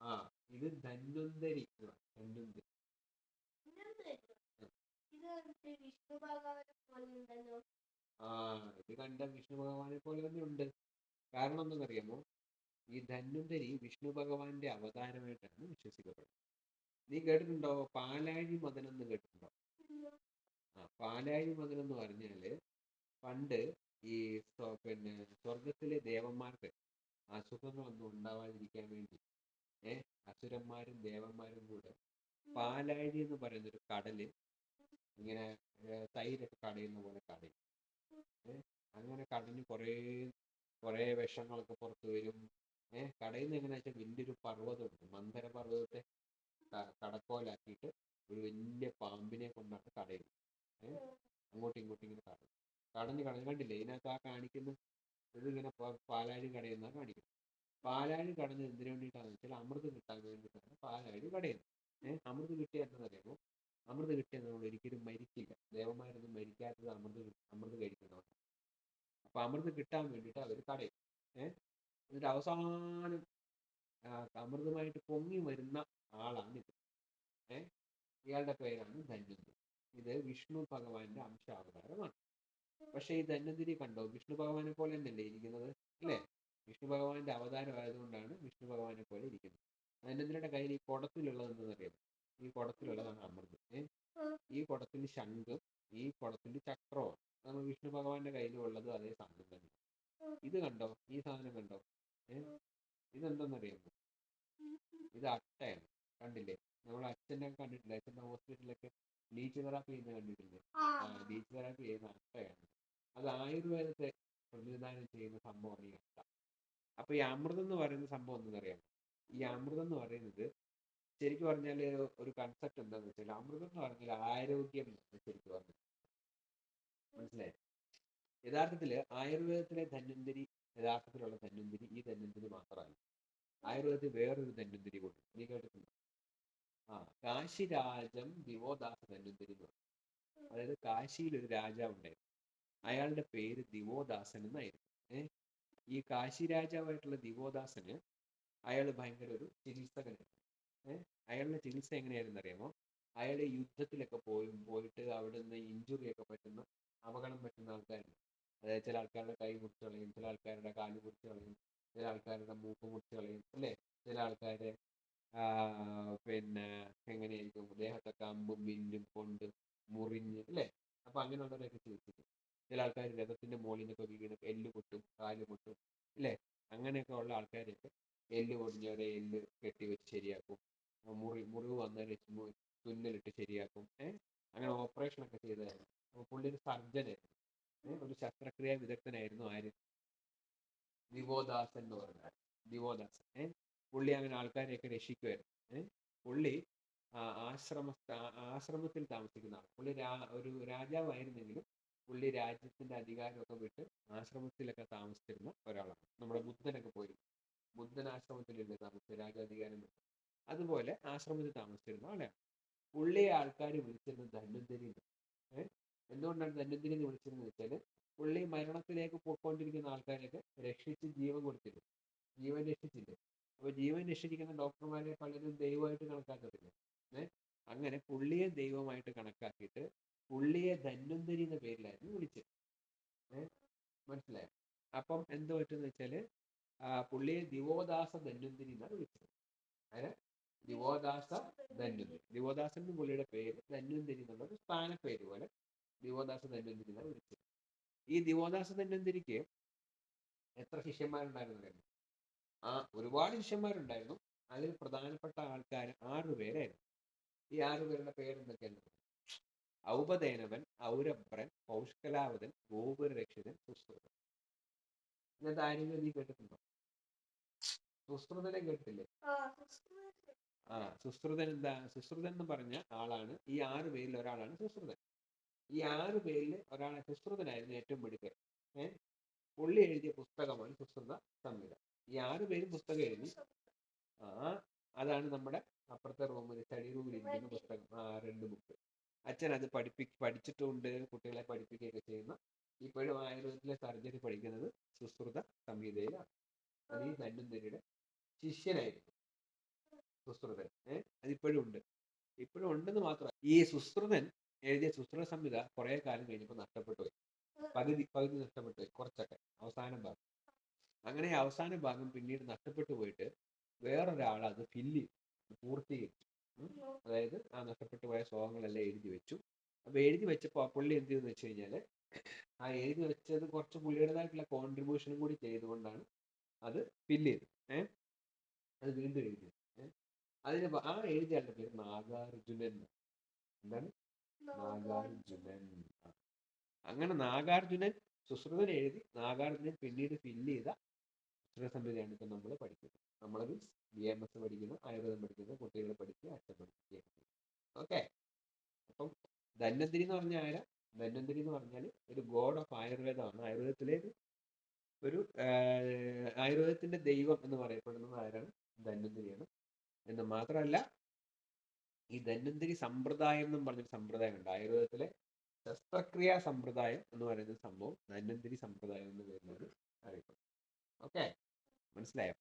ആ ഇത് ധന്വന്തരി. ആ ഇത് കണ്ട വിഷ്ണു ഭഗവാനെ പോലെ തന്നെ ഉണ്ട്. കാരണം എന്തെന്നറിയാമോ? ഈ ധന്വന്തരി വിഷ്ണു ഭഗവാന്റെ അവതാരമായിട്ടാണ് വിശ്വസിക്കപ്പെടുന്നത്. നീ കേട്ടിട്ടുണ്ടോ? പാലാഴി മദനം എന്ന് കേട്ടിട്ടുണ്ടോ? ആ പാലാഴി മദനം എന്ന് പറഞ്ഞാൽ പണ്ട് ഈ പിന്നെ സ്വർഗത്തിലെ ദേവന്മാർക്ക് അസുഖങ്ങളൊന്നും ഉണ്ടാവാതിരിക്കാൻ വേണ്ടി. ഏ? അസുരന്മാരും ദേവന്മാരും കൂടെ പാലാഴി എന്ന് പറയുന്ന ഒരു കടൽ ഇങ്ങനെ തൈരൊക്കെ കടയുന്ന പോലെ കടയും. അങ്ങനെ കടഞ്ഞ് കുറേ കുറേ വിഷങ്ങളൊക്കെ പുറത്തു വരും. ഏ? കടയുന്ന എങ്ങനെയാ വെച്ചാൽ വലിയൊരു പർവതമുണ്ട് മന്ദര പർവതത്തെ കടക്കോലാക്കിയിട്ട് ഒരു വലിയ പാമ്പിനെ കൊണ്ടാണ് കടയുന്നത്. അങ്ങോട്ടും ഇങ്ങോട്ടും ഇങ്ങനെ കടയും കടഞ്ഞ് കടഞ്ഞ് കണ്ടില്ലേ? ഇതിനകത്ത് ആ കാണിക്കുന്ന ഇതിങ്ങനെ പാലാഴി കടയുന്ന കാണിക്കുന്നത് പാലാഴി കടഞ്ഞ് എന്തിനു വേണ്ടിയിട്ടാണെന്ന് വെച്ചാൽ അമൃത് കിട്ടാൻ വേണ്ടിയിട്ടാണ് പാലാഴി കടയുന്നത്. ഏഹ് അമൃത് കിട്ടിയ എന്താണെന്നറിയാമോ അമൃത് കിട്ടിയാൽ നമ്മൾ ഒരിക്കലും മരിക്കില്ല. ദേവന്മാരൊന്നും മരിക്കാത്തത് അമൃത് അമൃത് കഴിക്കുന്നവർ അപ്പൊ അമൃത് കിട്ടാൻ വേണ്ടിയിട്ട് അവർ കടയും. ഏഹ് എന്നിട്ട് അവസാനം അമൃതമായിട്ട് പൊങ്ങി വരുന്ന ആളാണ് ഇത് ഏഹ് ഇയാളുടെ പേരാണ് ധന്വന്തരി ഇത് വിഷ്ണു ഭഗവാന്റെ അംശാവതാരമാണ്. പക്ഷേ ഈ ധന്വന്തിരി കണ്ടോ? വിഷ്ണു ഭഗവാനെ പോലെ തന്നെയല്ലേ ഇരിക്കുന്നത് അല്ലേ? വിഷ്ണു ഭഗവാന്റെ അവതാരം ആയതുകൊണ്ടാണ് വിഷ്ണു ഭഗവാനെ പോലെ ഇരിക്കുന്നത്. ധന്വന്തരിയുടെ കയ്യിൽ ഈ കുടത്തിലുള്ളത് എന്തെന്നറിയാം ഈ കുടത്തിലുള്ളതാണ് അമൃത് ഈ കുടത്തിന് ശംഖും ഈ കുടത്തിന് ചക്രവും നമ്മൾ വിഷ്ണു ഭഗവാന്റെ കയ്യിലുള്ളത് അതേ സാധനം തന്നെ. ഇത് കണ്ടോ? ഈ സാധനം കണ്ടോ? ഏഹ് ഇതെന്തെന്നറിയാമോ ഇത് അട്ടയാണ്. കണ്ടില്ലേ? നമ്മൾ അച്ഛനെ കണ്ടിട്ടില്ലേ? അച്ഛന്റെ ഹോസ്പിറ്റലിലൊക്കെ ലീച്ച് തെറാപ്പി എന്ന് കണ്ടിട്ടില്ലേ ബീച്ച് തെറാപ്പി ചെയ്യുന്ന അട്ടയാണ് അത് ആയുർവേദത്തെ പ്രതിനിധാനം ചെയ്യുന്ന സംഭവമാണ് ഈ അട്ട അപ്പൊ ഈ അമൃതം എന്ന് പറയുന്ന സംഭവം എന്തെന്നറിയാം ഈ അമൃതം എന്ന് പറയുന്നത് ശരിക്കും പറഞ്ഞാൽ ഒരു കൺസെപ്റ്റ് എന്താന്ന് വെച്ചാൽ അമൃതം എന്ന് പറഞ്ഞാൽ ആരോഗ്യം ശരിക്കും പറഞ്ഞത്. മനസ്സിലായി? യഥാർത്ഥത്തിൽ ആയുർവേദത്തിലെ ധന്വന്തരി യഥാർത്ഥത്തിലുള്ള ധന്വന്തരി ഈ ധന്വന്തരി മാത്രമല്ല. ആയുർവേദത്തിൽ വേറൊരു ധന്വന്തരി കൂടി നീ കേട്ടിട്ടുണ്ടോ? ആ കാശിരാജം ദിവോദാസ ധന്വന്തരി എന്ന് പറയും അതായത് കാശിയിൽ ഒരു രാജാവ് ഉണ്ടായിരുന്നു. അയാളുടെ പേര് ദിവോദാസൻ എന്നായിരുന്നു. ഏഹ് ഈ കാശി രാജാവായിട്ടുള്ള ദിവോദാസന് അയാൾ ഭയങ്കര ഒരു ചികിത്സകനായിരുന്നു. ഏഹ് അയാളുടെ ചികിത്സ എങ്ങനെയായിരുന്നു അറിയാമോ? അയാൾ യുദ്ധത്തിലൊക്കെ പോയി പോയിട്ട് അവിടെ നിന്ന് ഇഞ്ചുറി ഒക്കെ പറ്റുന്ന അപകടം പറ്റുന്ന ആൾക്കാരുണ്ട് അതായത് ചില ആൾക്കാരുടെ കൈ മുറിച്ച് കളയും ചില ആൾക്കാരുടെ കാൽ മുറിച്ച് കളയും ചില ആൾക്കാരുടെ മൂക്ക് മുറിച്ച് കളയും അല്ലേ? ചില ആൾക്കാരെ പിന്നെ എങ്ങനെയായിരിക്കും? ദേഹത്തൊക്കെ അമ്പും വില്ലും കൊണ്ട് മുറിഞ്ഞ് അല്ലേ? അപ്പൊ അങ്ങനെയുള്ളവരൊക്കെ ചികിത്സിക്കും. ചില ആൾക്കാർ രഥത്തിന്റെ മുകളിൽ നിന്നൊക്കെ വീണ് എല്ല് പൊട്ടും കാൽ പൊട്ടും അല്ലേ? അങ്ങനെയൊക്കെ ഉള്ള ആൾക്കാരെയൊക്കെ എല്ല് പൊടിഞ്ഞവരെ എല്ല് കെട്ടി വെച്ച് ശരിയാക്കും. മുറി മുറിവ് വന്നവരെ തുന്നലിട്ട് ശരിയാക്കും. ഏഹ് അങ്ങനെ ഓപ്പറേഷൻ ഒക്കെ ചെയ്തായിരുന്നു അപ്പൊ പുള്ളി ഒരു സർജനായിരുന്നു ഒരു ശസ്ത്രക്രിയാ വിദഗ്ധനായിരുന്നു ആര്? ദിവോദാസൻ എന്ന് പറഞ്ഞാൽ ദിവോദാസൻ. ഏഹ് പുള്ളി അങ്ങനെ ആൾക്കാരെയൊക്കെ രക്ഷിക്കുമായിരുന്നു പുള്ളി ആശ്രമ ആശ്രമത്തിൽ താമസിക്കുന്ന ആൾ പുള്ളി രാ ഒരു രാജാവായിരുന്നെങ്കിലും പുള്ളി രാജ്യത്തിന്റെ അധികാരമൊക്കെ വിട്ട് ആശ്രമത്തിലൊക്കെ താമസിച്ചിരുന്ന ഒരാളാണ്. നമ്മുടെ ബുദ്ധനൊക്കെ പോയി ബുദ്ധൻ ആശ്രമത്തിലല്ലേ താമസിച്ചത് രാജാധികാരം വിട്ട്. അതുപോലെ ആശ്രമത്തിൽ താമസിച്ചിരുന്ന ആളെയാണ് പുള്ളിയെ ആൾക്കാർ വിളിച്ചിരുന്നത് ധന്വന്തരി. ഏഹ് എന്തുകൊണ്ടാണ് ധന്വന്തരി എന്ന് വിളിച്ചിരുന്നത് വെച്ചാൽ പുള്ളി മരണത്തിലേക്ക് പോയിക്കൊണ്ടിരിക്കുന്ന ആൾക്കാരെയൊക്കെ രക്ഷിച്ച് ജീവൻ കൊടുത്തിരുന്നു. ജീവൻ രക്ഷിച്ചില്ലേ? അപ്പൊ ജീവൻ രക്ഷിക്കുന്ന ഡോക്ടർമാരെ പലരും ദൈവമായിട്ട് കണക്കാക്കത്തില്ല. ഏഹ് അങ്ങനെ പുള്ളിയെ ദൈവമായിട്ട് കണക്കാക്കിയിട്ട് പുള്ളിയെ ധന്വന്തരി എന്ന പേരിലായിരുന്നു വിളിച്ചത്. ഏഹ് മനസ്സിലായോ? അപ്പം എന്ത് വെച്ചാൽ ആ പുള്ളിയെ ദിവോദാസ ധന്വന്തരി എന്നാണ് വിളിച്ചത്. അതായത് ദിവോദാസ ധന്വന്തരി. ദിവോദാസൻ എന്ന പുള്ളിയുടെ പേര് ധന്വന്തരി എന്നുള്ളത് സ്ഥാനപ്പേര് പോലെ ദിവോദാസ ധന്വന്തരി എന്നാണ് വിളിച്ചത്. ഈ ദിവോദാസ ധന്വന്തരിക്ക് എത്ര ശിഷ്യന്മാരുണ്ടായിരുന്നു? ആ ഒരുപാട് ശിഷ്യന്മാരുണ്ടായിരുന്നു. അതിൽ പ്രധാനപ്പെട്ട ആൾക്കാർ ആറ് പേരായിരുന്നു. ഈ ആറു പേരുടെ പേരെന്തൊക്കെയാണ് ഔപദേനവൻ ഔരഭ്രൻ പൗഷ്കലാവതൻ ഗോപുരരക്ഷിതൻ സുശ്രുതൻ. ഇങ്ങനത്തെ ആരെങ്കിലും നീ കേട്ടിട്ടുണ്ടോ? സുശ്രുതനെ സുശ്രുതൻ. ആ സുശ്രുതൻ എന്താ? സുശ്രുതൻ എന്ന് പറഞ്ഞ ആളാണ് ഈ ആറു പേരിൽ ഒരാളാണ് സുശ്രുതൻ. ഈ ആറു പേരിൽ ഒരാളെ സുശ്രുതനായിരുന്നു ഏറ്റവും മിടുക്കൻ. ഏഹ് പുള്ളി എഴുതിയ പുസ്തകമാണ് സുശ്രുത സംഹിത. ഈ പേരും പുസ്തകം എഴുതി. ആ അതാണ് നമ്മുടെ അപ്പുറത്തെ റൂമിൽ സ്റ്റഡി റൂമിൽ ഇരിക്കുന്ന പുസ്തകം. ആ രണ്ട് ബുക്ക് അച്ഛൻ അത് പഠിപ്പി പഠിച്ചിട്ടുണ്ട് കുട്ടികളെ പഠിപ്പിക്കുകയൊക്കെ ചെയ്യുന്ന ഇപ്പോഴും ആയുർവേദത്തിലെ സർജറി പഠിക്കുന്നത് സുശ്രുത സംഹിതയിലാണ്. അത് ഈ ധന്വന്തരിയുടെ ശിഷ്യനായിരുന്നു. സുശ്രുതൻ. ഏഹ് അതിപ്പോഴും ഉണ്ട്. ഇപ്പോഴും ഉണ്ടെന്ന് മാത്രമല്ല ഈ സുശ്രുതൻ എഴുതിയ സുശ്രുത സംഹിത കുറെ കാലം കഴിഞ്ഞപ്പോൾ നഷ്ടപ്പെട്ടു പോയി. പകുതി പകുതി നഷ്ടപ്പെട്ടു പോയി. കുറച്ചൊക്കെ. അവസാനം ഭാഗം അങ്ങനെ അവസാന ഭാഗം പിന്നീട് നഷ്ടപ്പെട്ടു പോയിട്ട് വേറൊരാൾ അത് ഫില്ല് ചെയ്തു പൂർത്തീകരിച്ചു. അതായത് ആ നഷ്ടപ്പെട്ടു പോയ ശ്ലോകങ്ങളെല്ലാം എഴുതി വെച്ചു. അപ്പൊ എഴുതി വെച്ചപ്പോൾ പുള്ളി എന്ത് ചെയ്തെന്ന് വെച്ച് കഴിഞ്ഞാൽ ആ എഴുതി വെച്ചത് കുറച്ച് പുള്ളിയുടേതായിട്ടുള്ള കോൺട്രിബ്യൂഷനും കൂടി ചെയ്തുകൊണ്ടാണ് അത് ഫില്ല് ചെയ്തത്. ഏഹ് അത് വീണ്ടും എഴുതി അതിന് ആ എഴുതിയ ആളുടെ പേര് നാഗാർജുനൻ. എന്താണ്? നാഗാർജുനൻ. അങ്ങനെ നാഗാർജുനൻ സുശ്രുതൻ എഴുതി നാഗാർജുനൻ പിന്നീട് ഫില്ല് ചെയ്ത ഇപ്പം നമ്മൾ പഠിക്കുന്നത് നമ്മൾ മീൻസ് ബി എം എസ് പഠിക്കുന്ന ആയുർവേദം പഠിക്കുന്നു കുട്ടികൾ പഠിക്കുക അച്ഛൻ പഠിക്കുക ഓക്കെ അപ്പം ധന്വന്തിരി എന്ന് പറഞ്ഞ ആരാ? ധന്വന്തിരി എന്ന് പറഞ്ഞാൽ ഒരു ഗോഡ് ഓഫ് ആയുർവേദമാണ്. ആയുർവേദത്തിലെ ഒരു- ആയുർവേദത്തിന്റെ ദൈവം എന്ന് പറയപ്പെടുന്നത് ആരാണ്? ധന്വന്തിരിയാണ്. എന്ന് മാത്രമല്ല ഈ ധന്വന്തിരി സമ്പ്രദായം എന്നും പറഞ്ഞൊരു സമ്പ്രദായം ഉണ്ട്. ആയുർവേദത്തിലെ ശസ്ത്രക്രിയാ സമ്പ്രദായം എന്ന് പറയുന്ന സംഭവം ധന്വന്തിരി സമ്പ്രദായം എന്ന് പേരിലാണ് അറിയപ്പെടുന്നത് ഓക്കെ മനസ്സിലായോ?